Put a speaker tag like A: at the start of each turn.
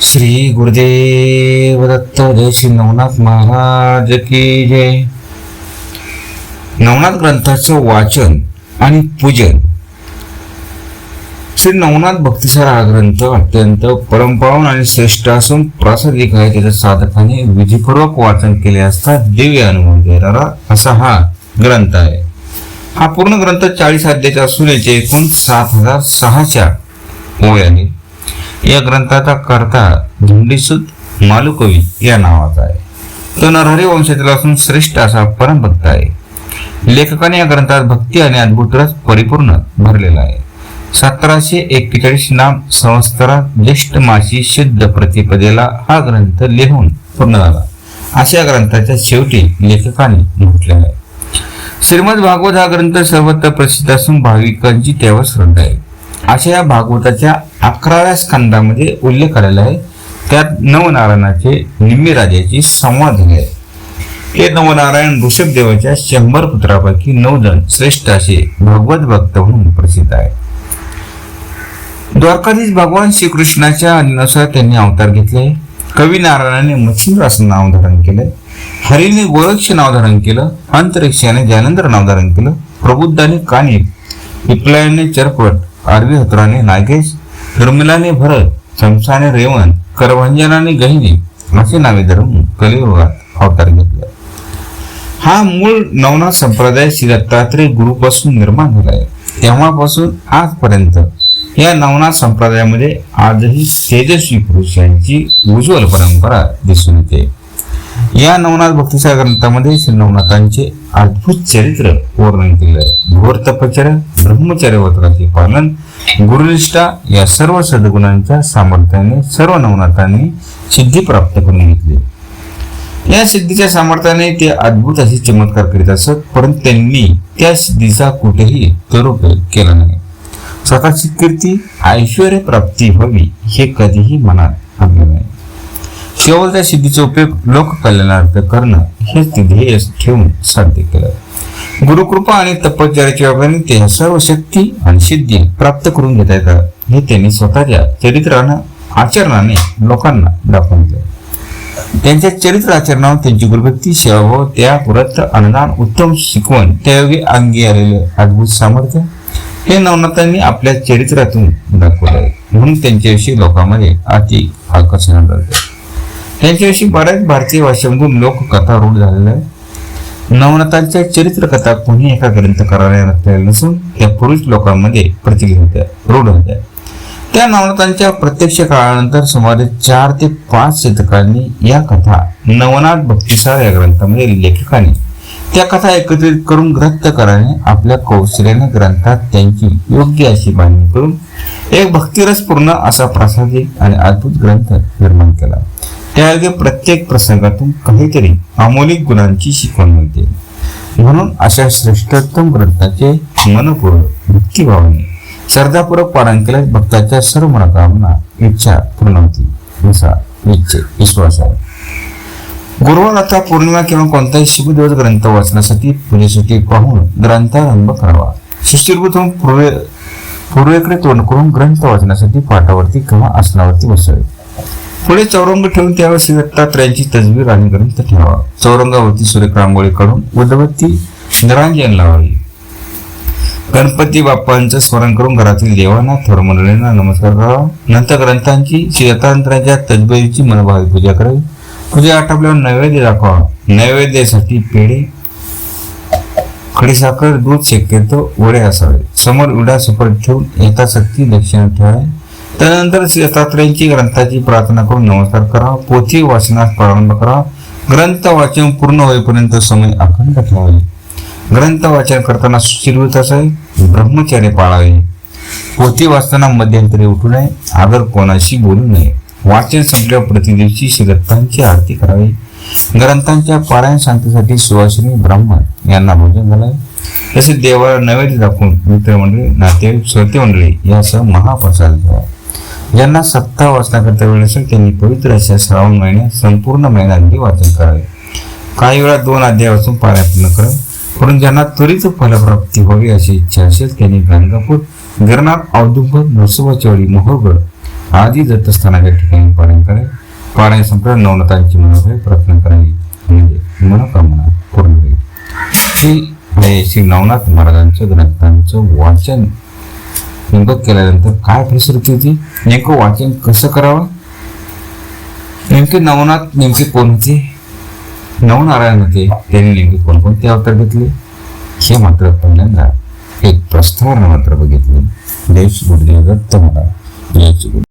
A: श्री गुरुदेव दत्त जय श्री नवनाथ महाराज की जय. नवनाथ ग्रंथाचं वाचन आणि पूजन. श्री नवनाथ भक्तिसार हा ग्रंथ अत्यंत परंपरावून आणि श्रेष्ठ असून प्रासादिक आहे. त्याच्या साधकाने विधीपूर्वक वाचन केले असता दिव्य अनुभव देणारा असा हा ग्रंथ आहे. हा पूर्ण ग्रंथ चाळीस अध्यायाचा असून याचे एकूण सात हजार सहाच्या ओळ्याने या ग्रंथाचा कर्ता धुंडीसूत मालुकवी या नावाचा आहे. तो नरहरी वंशातील असून श्रेष्ठ असा परमभक्त आहे. लेखकाने या ग्रंथात भक्ती आणि अद्भुत रस परिपूर्ण भरलेला आहे. सतराशे एक्केचाळीस नाम संवत्सरात ज्येष्ठ मासी शुद्ध प्रतिपदेला हा ग्रंथ लिहून पूर्ण झाला. अशा ग्रंथाच्या शेवटी लेखकाने म्हटले आहे. श्रीमद भागवत हा ग्रंथ सर्वत्र प्रसिद्ध असून भाविकांची त्यावर श्रद्धा आहे. अशा या भागवताच्या अकराव्या स्कंदामध्ये उल्लेख आलेला आहे. त्यात नवनारायणाचे निम्मी राजाची संवाद झाले. आहे हे नवनारायण ऋषभ देवाच्या शंभर पुत्रापैकी नऊ जण श्रेष्ठ असे भगवत भक्त म्हणून प्रसिद्ध आहे द्वारकाधीश भगवान श्रीकृष्णाच्या अनुसार त्यांनी अवतार घेतले. कवी नारायणाने मच्छिंद्र असं नाव धारण केलं. हरीने गोरक्ष नाव धारण केलं. अंतरिक्षाने जालंधर नाव धारण केलं. प्रबुद्धाने कानिक पिपलायाने चरपट आरवी हत्राने नागेश दुर्मिलाने भरत शमसाने रेवण करभंजनाने गहिनी असे नावे धरून कलियुगात अवतार घेतला. हा मूळ नवनाथ संप्रदाय श्री दत्तात्रय गुरुपासून निर्माण झाला आहे तेव्हापासून आजपर्यंत या नवनाथ संप्रदायामध्ये आजही तेजस्वी पुरुषांची उज्ज्वल परंपरा दिसून येते. या नवनाथ भक्तीच्या ग्रंथामध्ये श्री नवनाथांचे अद्भुत चरित्र वर्णन केले आहे. घोर तपचर्य ब्रह्मचर्य व्रताचे पालन गुरुनिष्ठा या सर्व सद्गुणांच्या सामर्थ्याने सर्व नवनाथांनी सिद्धी प्राप्त करून घेतली. या सिद्धीच्या सामर्थ्याने ते अद्भुत असे चमत्कार करीत असत परंतु त्यांनी त्या सिद्धीचा कुठेही दुरुपयोग केला नाही. स्वतःची कीर्ती ऐश्वर प्राप्ती व्हावी हे कधीही मनात आणले नाही. केवळ त्या सिद्धीचा उपयोग लोककल्याणार्थ करणं हेच ध्येय ठेवून साध्य केलं. गुरुकृपा आणि तपश्चर्याच्या योगाने ते सर्व शक्ती आणि सिद्धी प्राप्त करून घेता येतात हे त्यांनी स्वतःच्या चरित्रानं आचरणाने लोकांना दाखवून दिलं. त्यांच्या चरित्र आचरणावर त्यांची गुरुभक्ती सेवा त्या व्रत अनुदान उत्तम शिकवण त्यायोगी अंगी आलेले अद्भुत सामर्थ्य हे नवनाथांनी आपल्या चरित्रातून दाखवलं आहे म्हणून त्यांच्याविषयी लोकांमध्ये अति आकर्षण करते त्यांच्याविषयी बऱ्याच भारतीय भाषेमधून लोककथा रूढ झालेल्या आहेत नवनाथांच्या चरित्रकथा कोणी एका ग्रंथकाराने रचलेल्या नसून त्या पुरुष लोकांमध्ये प्रचलित होत्या रूढ होत्या. त्या नवनाथांच्या प्रत्यक्ष काळानंतर सुमारे चार ते पाच शतकांनी या कथा नवनाथ भक्तिसार या ग्रंथामध्ये लेखकाने त्या कथा एकत्रित करून ग्रंथकाराने आपल्या कौशल्याने ग्रंथात त्यांची योग्य अशी बांधणी करून एक भक्तिरसपूर्ण असा प्रासादिक आणि अद्भुत ग्रंथ निर्माण केला. त्यायोगे प्रत्येक प्रसंगातून काहीतरी अमौलिक गुणांची शिकवण मिळते. म्हणून अशा श्रेष्ठोत्तम ग्रंथाचे मनपूर्वक भक्तिभावाने श्रद्धापूर्वक पालन केल्यास भक्ताच्या सर्व मनोकामना इच्छा पूर्ण होती असा इच्छे विश्वास आहे. गुरुवार आता पौर्णिमा किंवा कोणताही शुभ दिवस ग्रंथ वाचण्यासाठी पूजेसाठी पाहून ग्रंथारंभ करावा. सुशीलभूत होऊन पूर्वे पूर्वेकडे तोंड करून ग्रंथ वाचण्यासाठी पाठावरती किंवा आसनावरती बसावे. पुढे चौरंग ठेवून त्यावर श्री दत्तात्रयांची तजवीर आणि ग्रंथ ठेवावा चौरंगावरती सूर्य रांगोळी काढून उदबत्ती निरांजन लावावी. गणपती बाप्पांचं स्मरण करून घरातील देवांना थोर मंडळींना नमस्कार करावा नंतर ग्रंथांची श्री तजबिरीची मनोभावी मनभावी पूजा करावी. पूजा आटपल्यावर नैवेद्य दाखवा. नैवेद्यासाठी पेढे खडीसाखर दूध शक्यतो वडे असावे. समोर विडा सुपर ठेवून यथाशक्ती दक्षिणा ठेवावे. त्यानंतर श्री दत्तात्रयांची ग्रंथाची प्रार्थना करून नमस्कार करा. पोथी वाचनास प्रारंभ करा. ग्रंथ वाचन पूर्ण होईपर्यंत समय अखंड ठेवावे. ग्रंथ वाचन करताना सुशीलवत असावे. ब्रह्मचर्य पाळावे. पोथी वाचताना मध्यंतरी उठू नये. आदर कोणाशी बोलू नये. वाचन संपल्या प्रतिदिवशी श्री दत्तांची आरती करावी. ग्रंथांच्या पारायण शांतीसाठी सुवासिनी ब्राह्मण यांना भोजन घालावे. तसेच देवाला नैवेद्य दाखवून मित्रमंडळी नातेवाईक श्रोते मंडळी यासह महाप्रसाद द्यावा ज्यांना सप्ताह वाचनाकरता वेळ असेल त्यांनी पवित्र अशा श्रावण महिन्यात संपूर्ण महिन्यात वाचन करावे. काही वेळा दोन अध्याय वाचून पारायण पूर्ण करावे. म्हणून ज्यांना त्वरित फलप्राप्ती व्हावी अशी इच्छा असेल त्यांनी गाणगापूर गिरणार औदुंबर नरसोबाचवाडी मोहगड आधी दत्तस्थानाच्या ठिकाणी पारायण करावे. पारायण संपल्यावर नवनाथांची मनोभावे प्रार्थना करावी. म्हणजे मनोकामना पूर्ण होईल हे श्री नवनाथ महाराजांचं ग्रंथांचं वाचन नेमकं केल्यानंतर काय परिस्थिती होती? नेमकं वाचन कसं करावं? नेमके नवनाथ नेमके कोण होते? नवनारायण होते. त्यांनी नेमके कोणकोणते अवतार घेतले? हे मात्र पहिल्यांदा एक प्रस्तावना मात्र बघितली. देश गुरुदेव दत्त महाराज जय गुरु